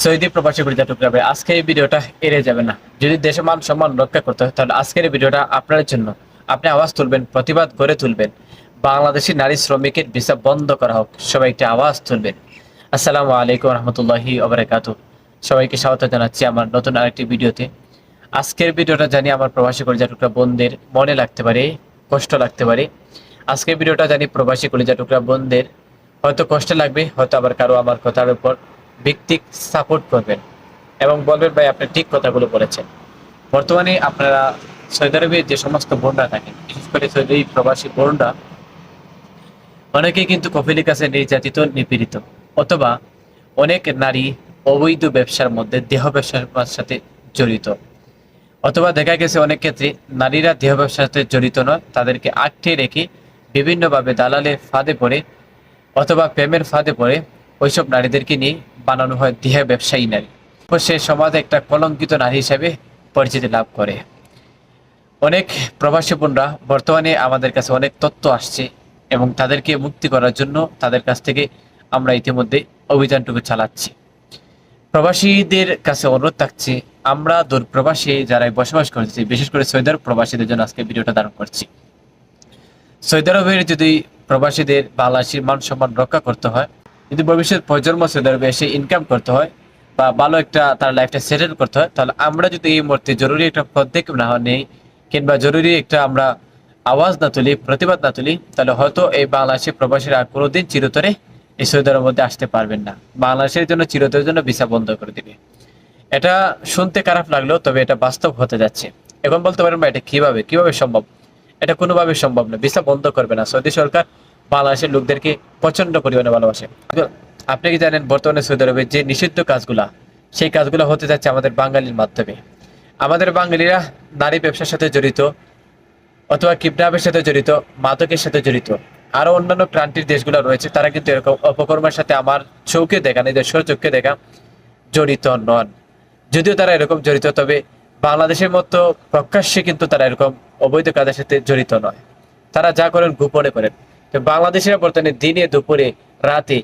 Saudi প্রবাসী পরিচয় টুকরাবে আজকে এই ভিডিওটা এড়ে যাবে না। যদি দেশের মান সম্মান রক্ষা করতে হয়, তাহলে আজকের এই ভিডিওটা আপনার জন্য। আপনি আওয়াজ তুলবেন, প্রতিবাদ গড়ে তুলবেন। বাংলাদেশি নারী শ্রমিকের ভিসা বন্ধ করা হোক, সবাই একটি আওয়াজ তুলবেন। আসসালামু আলাইকুম রহমতুল্লাহি ওবরাকাতু সবাইকে স্বাগত জানাচ্ছি আমার নতুন আরেকটি ভিডিওতে। আজকের ভিডিওটা জানি আমার প্রবাসী কলিজা টুকরা বোনদের মনে লাগতে পারে, কষ্ট লাগতে পারে। আজকের ভিডিওটা জানি প্রবাসী কলিজা টুকরা বোনদের হয়তো কষ্ট লাগবে, হয়তো আবার কারও আমার কথার উপর ভিত্তিক সাপোর্ট করবেন। এবং বলবেন, ভাই, আপনি ঠিক কথাগুলো বলেছেন। বর্তমানে আপনারা সৌদি আরবে যে সমস্ত বোনরা থাকেন, বিশেষ করে সৌদি প্রবাসী বোনরা, অনেকেই কিন্তু কপিলের কাছে নির্যাতিত, নিপীড়িত, অথবা অনেক নারী অবৈধ ব্যবসার মধ্যে দেহ ব্যবসার সাথে জড়িত। অথবা দেখা গেছে অনেক ক্ষেত্রে নারীরা দেহ ব্যবসার সাথে জড়িত নয়, তাদেরকে আটকে রেখে বিভিন্নভাবে দালালে ফাঁদে পড়ে অথবা প্রেমের ফাঁদে পড়ে ওইসব নারীদেরকে নিয়ে বানানো হয়, দেহ ব্যবসায়ী নারী। ও সে সমাজে একটা কলঙ্কিত নারী হিসেবে পরিচিতি লাভ করে। অনেক প্রবাসী বোনরা বর্তমানে আমাদের কাছে অনেক তথ্য আসছে এবং তাদেরকে মুক্তি করার জন্য তাদের কাছ থেকে আমরা ইতিমধ্যে অভিযানটুকু চালাচ্ছি। প্রবাসীদের কাছে অনুরোধ থাকছে, আমরা দূর প্রবাসী যারা বসবাস করছি বিশেষ করে সৌদি আরব প্রবাসীদের জন্য আজকে ভিডিওটা ধারণ করছি। সৌদি আরবের যদি প্রবাসীদের বাংলাদেশের মান সম্মান রক্ষা করতে হয় যদি ভবিষ্যৎ প্রজন্ম সৌদি এসে ইনকাম করতে হয় বা ভালো একটা তার লাইফটা সেটেল করতে হয়, তাহলে আমরা যদি এই মুহূর্তে জরুরি একটা পদক্ষেপ না নেই কিংবা জরুরি একটা আমরা আওয়াজ না তুলি, প্রতিবাদ না তুলি, তাহলে হয়তো এই বাংলাদেশের প্রবাসীরা কোনোদিন চিরতরে এই সৌদি আরবের মধ্যে আসতে পারবেন না। বাংলাদেশের জন্য চিরতরের জন্য ভিসা বন্ধ করে দিবে। এটা শুনতে খারাপ লাগলেও, তবে এটা বাস্তব হতে যাচ্ছে। এখন বলতে পারেন এটা কীভাবে কীভাবে সম্ভব? এটা কোনোভাবে সম্ভব না। ভিসা বন্ধ করবে না। সৌদি সরকার বাংলাদেশের লোকদেরকে প্রচণ্ড পরিমাণে ভালোবাসে। আপনি কি জানেন বর্তমানে সৌদি আরবে যে নিষিদ্ধ কাজগুলা, সেই কাজগুলো হতে যাচ্ছে আমাদের বাঙালির মাধ্যমে। আমাদের বাঙালিরা নারী ব্যবসার সাথে জড়িত, অথবা কিডন্যাপের সাথে জড়িত, মাদকের সাথে জড়িত। আরও অন্যান্য ক্রান্তির দেশগুলো রয়েছে, তারা কিন্তু এরকম অপকর্মের সাথে আমার চৌকে দেখা নিজস্ব চোখে দেখা জড়িত নন। যদিও তারা এরকম জড়িত, তবে বাংলাদেশের মতো প্রকাশ্যে কিন্তু তারা এরকম অবৈধ কাজের সাথে জড়িত নয়। তারা যা করেন গোপনে করেন। বাংলাদেশের বর্তমানে দিনে, দুপুরে, রাতে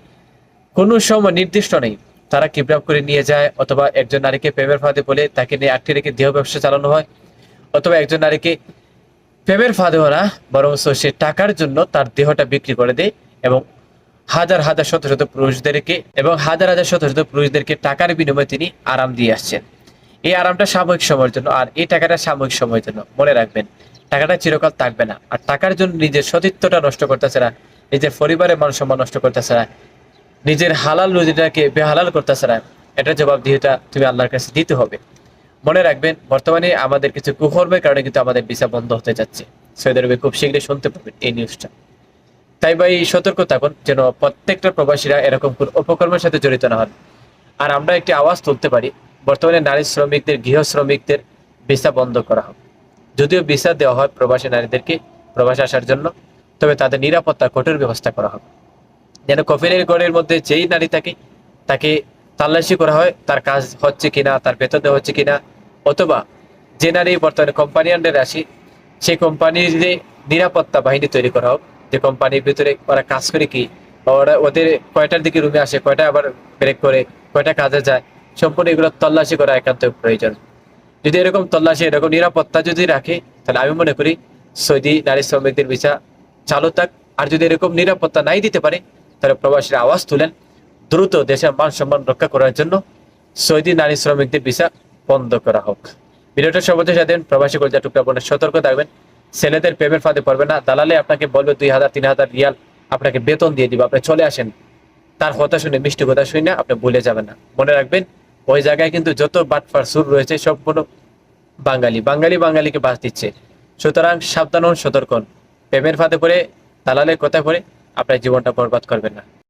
কোনো সময় নির্দিষ্ট নেই। তারা কিডন্যাপ করে নিয়ে যায়, অথবা একজন নারীকে প্রেমের ফাঁদে বলে তাকে নিয়ে আটকে রেখে দেহ ব্যবসা চালানো হয়, অথবা একজন নারীকে প্রেমের ফাঁদে ওরা বরং সে টাকার জন্য তার দেহটা বিক্রি করে দেয় এবং হাজার হাজার শত শত পুরুষদেরকে এবং হাজার হাজার শত শত পুরুষদেরকে টাকার বিনিময়ে তিনি আরাম দিয়ে আসছেন। এই আরামটা সাময়িক সময়ের জন্য, আর এই টাকাটা সাময়িক সময়ের জন্য। মনে রাখবেন টাকাটা চিরকাল থাকবে না। আর টাকার জন্য নিজের সতীত্বটা নষ্ট করতেছে না, নিজের পরিবারের মান সম্মান নষ্ট করতেছে না, নিজের হালাল রুজিটাকে বেহালাল করতেছে না। এটা জবাব দিয়েটা তুমি আল্লাহর কাছে দিতে হবে। মনে রাখবেন, বর্তমানে আমাদের কিছু কুকর্মের কারণে কিন্তু আমাদের ভিসা বন্ধ হতে যাচ্ছে। সৌদি আরবে খুব শীঘ্রই শুনতে পাবেন এই নিউজটা তাই ভাই, সতর্ক থাকুন, যেন প্রত্যেকটা প্রবাসীরা এরকম কোন অপকর্মের সাথে জড়িত না হন। আর আমরা একটি আওয়াজ তুলতে পারি, বর্তমানে নারী শ্রমিকদের, গৃহ শ্রমিকদের ভিসা বন্ধ করা হোক। যদিও ভিসা দেওয়া হয় প্রবাসী নারীদেরকে প্রবাসে আসার জন্য, তবে তাদের নিরাপত্তা কঠোর ব্যবস্থা করা হবে। যেন কফিনের গড়ের মধ্যে যেই নারী থাকে, তাকে তাল্লাশি করা হয়, তার কাজ হচ্ছে কিনা, তার বেতন দেওয়া হচ্ছে কিনা, অথবা যে নারী বর্তমানে কোম্পানি আন্ডারে আসি সেই কোম্পানির যে নিরাপত্তা বাহিনী তৈরি করা হোক, যে কোম্পানির ভিতরে ওরা কাজ করে কি ওরা ওদের কয়টার দিকে রুমে আসে কয়টা আবার ব্রেক করে, কয়টা কাজে যায়, সম্পূর্ণ এগুলো তল্লাশি করা একান্ত প্রয়োজন। যদি এরকম তল্লাশি, এরকম নিরাপত্তা যদি রাখে, তাহলে আমি মনে করি সৌদি নারী শ্রমিকদের ভিসা চালু থাক। আর যদি এরকম নিরাপত্তা নাই দিতে পারে, তাহলে প্রবাসীরা আওয়াজ তুলেন দ্রুত দেশের মান সম্মান রক্ষা করার জন্য সৌদি নারী শ্রমিকদের ভিসা বন্ধ করা হোক। ভিডিওটা সর্বোচ্চ দেন, প্রবাসী কলজা টুকরা বোনের সতর্ক থাকবেন। ছেলেদের প্রেমের ফাঁদে পড়বে না। দালালে আপনাকে বলবে দুই হাজার, তিন হাজার রিয়াল আপনাকে বেতন দিয়ে দিবে। আপনি চলে আসেন। তার কথা শুনে, মিষ্টি কথা শুনে আপনি ভুলে যাবেন না। মনে রাখবেন ওই জায়গায় কিন্তু যত বাটফার সুর রয়েছে, সবগুলো বাঙালি বাঙালি বাঙালিকে বাস দিচ্ছে। সুতরাং সাবধান হন, সতর্ক প্রেমের ফাঁদে পড়ে, দালালের কথা পড়ে, আপনার জীবনটা বরবাদ করবেন না।